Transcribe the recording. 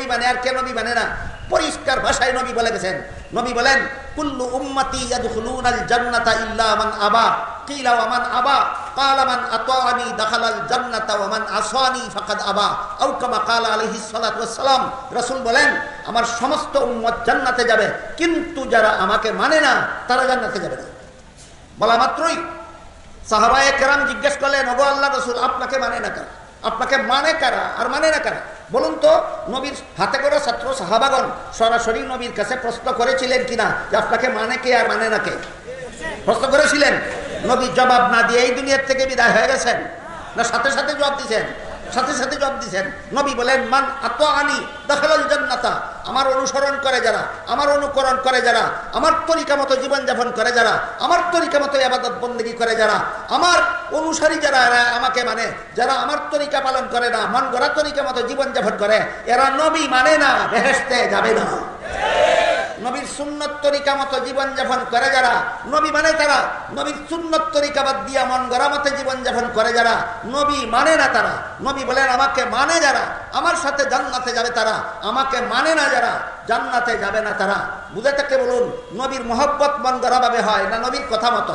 নবী মানে আর কে নবী মানে না? পরিষ্কার ভাষায় নবী বলে গেছেন। নবী বলেন, কুল্লু উম্মতি ইয়াদখুলুনাল জান্নাতা ইল্লা মান আবা। কিলা, ওয়া মান আবা। ক্বালা মান আতাআনি দাখালাল জান্নাতা ওয়া মান আসানি ফাকাদ আবা। আও কামা ক্বালা আলাইহিস সালাতু ওয়াস সালাম রাসূল বলেন, আমার সমস্ত উম্মত জান্নাতে যাবে, কিন্তু যারা আমাকে মানে না, তারা জান্নাতে যাবে না। বলা মাত্রই সাহাবায়ে কেরাম জিজ্ঞেস করলেন, ওগো আল্লাহ রসুল, আপনাকে মানে না কারা? আপনাকে মানে কারা আর মানে না কারা? বলুন তো, নবীর হাতে করে ছাত্র সাহাবাগন সরাসরি নবীর কাছে প্রশ্ন করেছিলেন কিনা যে আপনাকে মানে কে আর মানে না কে? প্রশ্ন করেছিলেন। নবীর জবাব না দিয়ে এই দুনিয়ার থেকে বিদায় হয়ে গেছেন। না, সাথে সাথে জবাব দিছেন সাথে সাথে জবাব দিছেন, নবী বলেন, মান আত আনি দেখাল জান্নাতা আমার অনুসরণ করে যারা, আমার অনুকরণ করে যারা, আমার তরিকা মতো জীবনযাপন করে যারা, আমার তরিকা মতো আবাদত বন্দী করে যারা, আমার অনুসারী যারা, এরা আমাকে মানে যারা আমার তরিকা পালন করে না, মন গড়া তরিকা মতো জীবনযাপন করে, এরা নবী মানে না বেহেস্তে যাবে না। সুন্নত তরিকা মতো জীবনযাপন করে যারা, নবী মানে তারা, নবীর সুন্নত তরিকা বাদ দিয়া মন গড়া মতো জীবনযাপন করে যারা, নবী মানে না তারা, নবী বলেন আমাকে মানে যারা, আমার সাথে জান্নাতে যাবে তারা, আমাকে মানে না যারা, জান্নাতে যাবে না তারা। বুঝে থাকতে বলুন, নবীর মহব্বত মন গড়াভাবে হয় না নবীর কথা মতো?